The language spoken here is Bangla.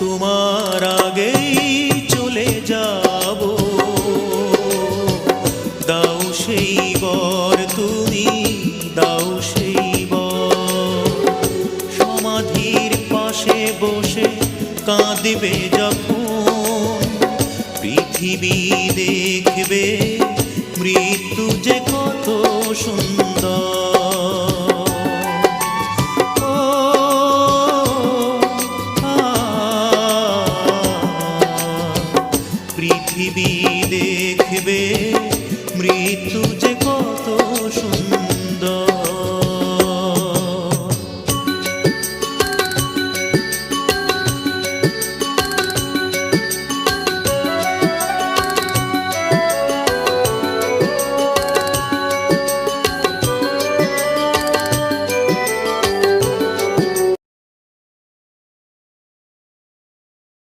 তোমার আগেই চলে যাব। দাও সেই বর তুমি, দাও সেই সমাধির পাশে বসে কাঁদবে যখন পৃথিবী দেখবে মৃত্যু যে কত সুন্দর। পৃথিবী দেখবে মৃত্যু